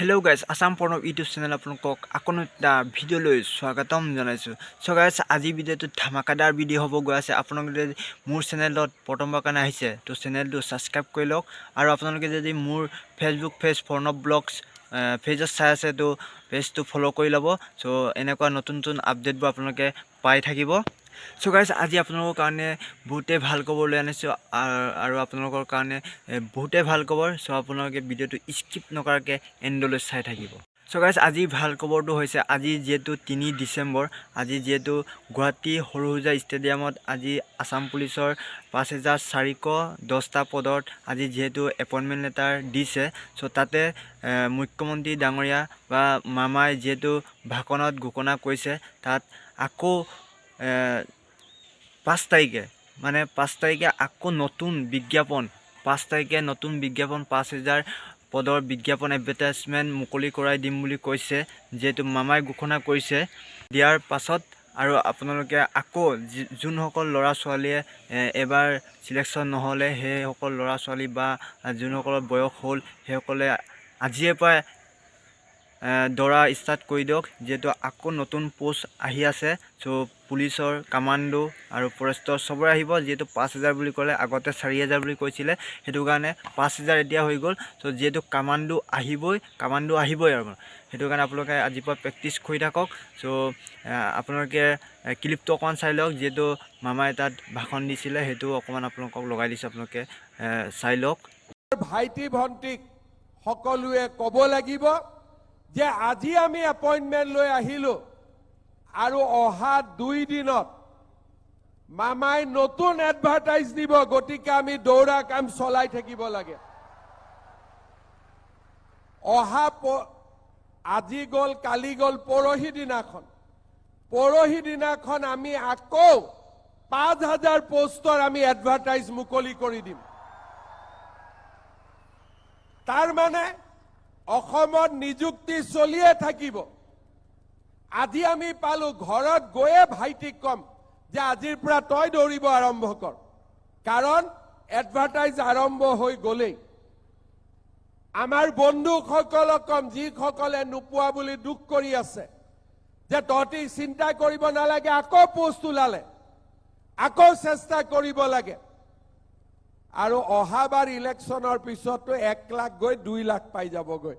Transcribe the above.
Hello' guys Assam Pranab YouTube channel আপোনালোকক আকৌ এটা ভিডিঅ'লৈ স্বাগতম জনাইছোঁ। চ' গাইজ আজি ভিডিঅ'টো ধামাকাদাৰ ভিডিঅ' হ'ব গৈ আছে। আপোনালোকে যদি মোৰ চেনেলত প্ৰথমবাৰ কাৰণে আহিছে, তো চেনেলটো ছাবস্ক্ৰাইব কৰি লওক। আৰু আপোনালোকে যদি মোৰ ফেচবুক পেজ প্ৰণৱ ব্লগছ পেজত চাই আছে, তো পেজটো ফ'ল' কৰি ল'ব। চ' এনেকুৱা নতুন নতুন আপডেটবোৰ আপোনালোকে পাই থাকিব। চ' গাইজ আজি আপোনালোকৰ কাৰণে বহুতেই ভালো খবৰ লৈ আনিছোঁ আৰ- আপোনালোকৰ কাৰণে বহুতেই ভালো খবৰ। চ' আপোনালোকে ভিডিঅ'টো স্কিপ নকৰাকৈ এণ্ডলৈ চাই থাকিব। চ' গাইজ আজি ভালো খবৰটো হৈছে, আজি যিহেতু তিনি ডিচেম্বৰ, আজি যিহেতু গুৱাহাটী সৰু সূজা ষ্টেডিয়ামত আজি আছাম পুলিচৰ পাঁচ হেজাৰ চাৰিশ দহটা পদত আজি যিহেতু এপইণ্টমেণ্ট লেটাৰ দিছে। চ' তাতে মুখ্যমন্ত্ৰী ডাঙৰীয়া বা মামাই যিহেতু ভাষণত ঘোষণা কৰিছে, তাত আকৌ পাঁচ তাৰিখে। মানে পাঁচ তাৰিখে আকৌ নতুন বিজ্ঞাপন। পাঁচ তাৰিখে নতুন বিজ্ঞাপন পাঁচ হেজাৰ পদৰ বিজ্ঞাপন এডভাৰটাইজমেণ্ট মুকলি কৰাই দিম বুলি কৈছে যিহেতু মামাই ঘোষণা কৰিছে। দিয়াৰ পাছত আৰু আপোনালোকে আকৌ যোনসকল ল'ৰা ছোৱালীয়ে এবাৰ চিলেকশ্যন নহ'লে সেইসকল ল'ৰা ছোৱালী বা যোনসকলৰ বয়স হ'ল সেইসকলে আজিৰে পৰাই এ, দৌৰা ষ্টাৰ্ট কৰি দিয়ক যিহেতু আকৌ নতুন পোষ্ট আহি আছে। চ' পুলিচৰ কামাণ্ডো আৰু ফৰেষ্টৰ চবৰে আহিব যিহেতু পাঁচ হেজাৰ বুলি ক'লে আগতে চাৰি হেজাৰ বুলি কৈছিলে। সেইটো কাৰণে পাঁচ হেজাৰ এতিয়া হৈ গ'ল। চ' যিহেতু কামাণ্ডো আহিবই কামাণ্ডো আহিবই আৰু। সেইটো কাৰণে আপোনালোকে আজিৰ পৰা প্ৰেক্টিচ কৰি থাকক। চ' আপোনালোকে ক্লিপটো অকণমান চাই লওক যিহেতু মামাই তাত ভাষণ দিছিলে সেইটো অকণমান আপোনালোকক লগাই দিছোঁ আপোনালোকে চাই লওক। ভাইটি ভণ্টিক সকলোৱে ক'ব লাগিব। যে আজি আমি এপইণ্টমেণ্ট লৈ আহিলো আৰু অহা দুই দিনত মামাই নতুন এডভাৰটাইজ দিব গতিকে আমি দৌৰা কাম চলাই থাকিব লাগে। অহা আজি গ'ল, কালি গ'ল, পৰহি দিনাখন। পৰহি দিনাখন আমি আকৌ পাঁচ হাজাৰ পোষ্টৰ আমি এডভাৰটাইজ মুকলি কৰি দিম। তাৰ মানে অসমত নিযুক্তি চলিয়ে থাকিব। আজি আমি পালো ঘৰত গৈয়ে ভাইটিক ক'ম যে আজিৰ পৰা তই দৌৰিব আৰম্ভ কৰ। কাৰণ এডভাৰটাইজ আৰম্ভ হৈ গ'লেই। আমাৰ বন্ধুসকলক ক'ম, যিসকলে নোপোৱা বুলি দুখ কৰি আছে, যে তহঁতি চিন্তা কৰিব নালাগে, আকৌ পোষ্ট ওলালে, আকৌ চেষ্টা কৰিব লাগে। আৰু অহাবাৰ ইলেকশ্যনৰ পিছতো এক লাখ গৈ দুই লাখ পাই যাবগৈ।